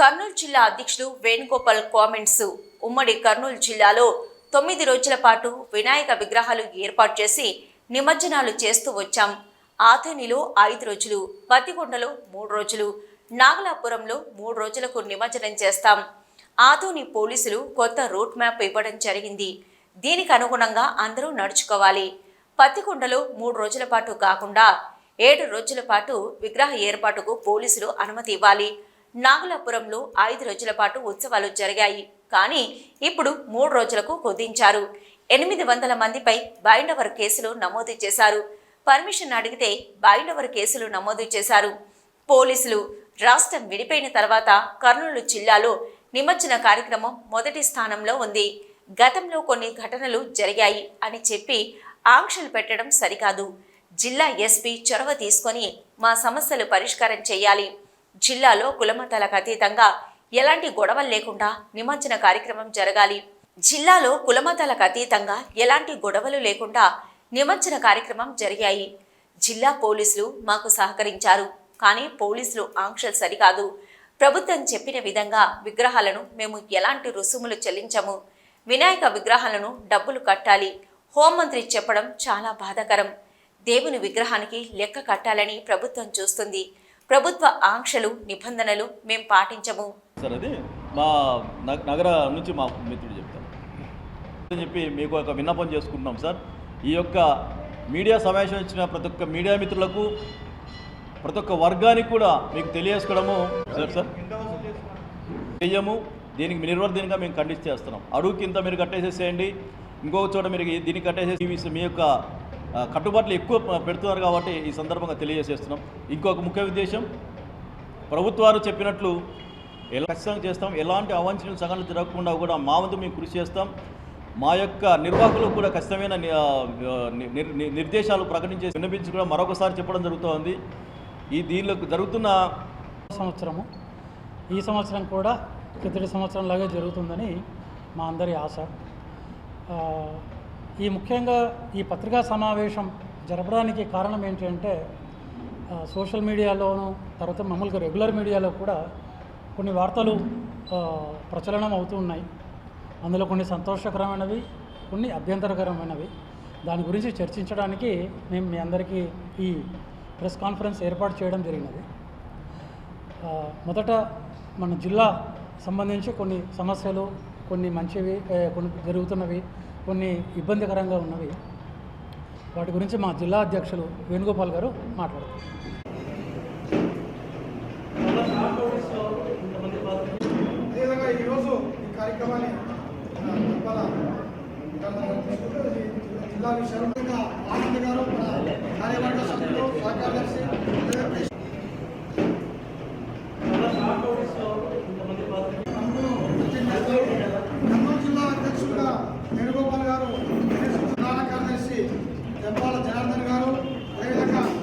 కర్నూలు జిల్లా అధ్యక్షుడు వేణుగోపాల్ కామెంట్స్. ఉమ్మడి కర్నూలు జిల్లాలో తొమ్మిది రోజుల పాటు వినాయక విగ్రహాలు ఏర్పాటు చేసి నిమజ్జనాలు చేస్తూ వచ్చాం. ఆథేనిలో ఐదు రోజులు పత్తికొండలో మూడు రోజులు నాగలాపురంలో మూడు రోజులకు నిమజ్జనం చేస్తాం. ఆదోని పోలీసులు కొత్త రూట్ మ్యాప్ ఇవ్వడం జరిగింది. దీనికి అనుగుణంగా అందరూ నడుచుకోవాలి. పత్తికొండలో మూడు రోజుల పాటు కాకుండా ఏడు రోజుల పాటు విగ్రహ ఏర్పాటుకు పోలీసులు అనుమతి ఇవ్వాలి. నాగలాపురంలో ఐదు రోజుల పాటు ఉత్సవాలు జరిగాయి. కానీ ఇప్పుడు మూడు రోజులకు కుదించారు. ఎనిమిది వందల మందిపై బైండవర్ కేసులు నమోదు చేశారు. పర్మిషన్ అడిగితే బైండవర్ కేసులు నమోదు చేశారు. పోలీసులు రాష్ట్రం విడిపోయిన తర్వాత కర్నూలు జిల్లాలో నిమజ్జన కార్యక్రమం మొదటి స్థానంలో ఉంది. గతంలో కొన్ని ఘటనలు జరిగాయి అని చెప్పి ఆంక్షలు పెట్టడం సరికాదు. జిల్లా ఎస్పీ చొరవ తీసుకొని మా సమస్యలు పరిష్కారం చేయాలి. జిల్లాలో కులమతాలకు అతీతంగా ఎలాంటి గొడవలు లేకుండా నిమజ్జన కార్యక్రమం జరగాలి. జిల్లాలో కులమతాలకు అతీతంగా ఎలాంటి గొడవలు లేకుండా నిమజ్జన కార్యక్రమం జరిగాయి. జిల్లా పోలీసులు మాకు సహకరించారు. కానీ పోలీసులు ఆంక్షలు సరికాదు. ప్రభుత్వం చెప్పిన విధంగా విగ్రహాలను మేము ఎలాంటి రుసుములు చెల్లించము. వినాయక విగ్రహాలను డబ్బులు కట్టాలి. హోంమంత్రి చెప్పడం చాలా బాధాకరం. దేవుని విగ్రహానికి లెక్క కట్టాలని ప్రభుత్వం చూస్తుంది. ప్రభుత్వ ఆంక్షలు నిబంధనలు మేం పాటించము. సార్ అది మా నగర నుంచి మా మిత్రుడు చెప్తారు అని చెప్పి మీకు ఒక విన్నపం చేసుకుంటున్నాం సార్. ఈ యొక్క మీడియా సమావేశం ఇచ్చిన ప్రతి ఒక్క మీడియా మిత్రులకు ప్రతి ఒక్క వర్గానికి కూడా మీకు తెలియజేసుకోవడము సార్ సార్. చెయ్యము దీనికి నిర్వర్ధనంగా మేము ఖండిస్తేస్తున్నాం అడుగు కింద మీరు కట్టేసేసేయండి. ఇంకొక చోట మీరు దీన్ని కట్టేసేసి మీ యొక్క కట్టుబాట్లు ఎక్కువ పెడుతున్నారు కాబట్టి ఈ సందర్భంగా తెలియజేసేస్తున్నాం. ఇంకొక ముఖ్య ఉద్దేశం ప్రభుత్వాలు చెప్పినట్లు ఎలా ఖచ్చితంగా చేస్తాం ఎలాంటి అవాంఛనీయ సంఘటనలు జరగకుండా కూడా మా వంతు మేము కృషి చేస్తాం. మా యొక్క నిర్వాహకులకు కూడా ఖచ్చితమైన నిర్దేశాలు ప్రకటించే విన్నపించి కూడా మరొకసారి చెప్పడం జరుగుతోంది. ఈ దీనిలో జరుగుతున్న సంవత్సరము ఈ సంవత్సరం కూడా క్రితటి సంవత్సరంలాగే జరుగుతుందని మా అందరి ఆశ. ఈ ముఖ్యంగా ఈ పత్రికా సమావేశం జరపడానికి కారణం ఏంటంటే సోషల్ మీడియాలోను తర్వాత మామూలుగా రెగ్యులర్ మీడియాలో కూడా కొన్ని వార్తలు ప్రచలనం అవుతూ ఉన్నాయి. అందులో కొన్ని సంతోషకరమైనవి కొన్ని అభ్యంతరకరమైనవి. దాని గురించి చర్చించడానికి మేము మీ అందరికీ ఈ ప్రెస్ కాన్ఫరెన్స్ ఏర్పాటు చేయడం జరిగినది. మొదట మన జిల్లా సంబంధించి కొన్ని సమస్యలు కొన్ని మంచివి కొన్ని జరుగుతున్నవి కొన్ని ఇబ్బందికరంగా ఉన్నవి. వాటి గురించి మా జిల్లా అధ్యక్షులు వేణుగోపాల్ గారు మాట్లాడతారు. అదేవిధంగా ఈరోజు ఈ కార్యక్రమాన్ని జిల్లా విషయంగా ఆనంద్ గారు మన కార్యవర్గ సభ్యులు సహకార్యదర్శి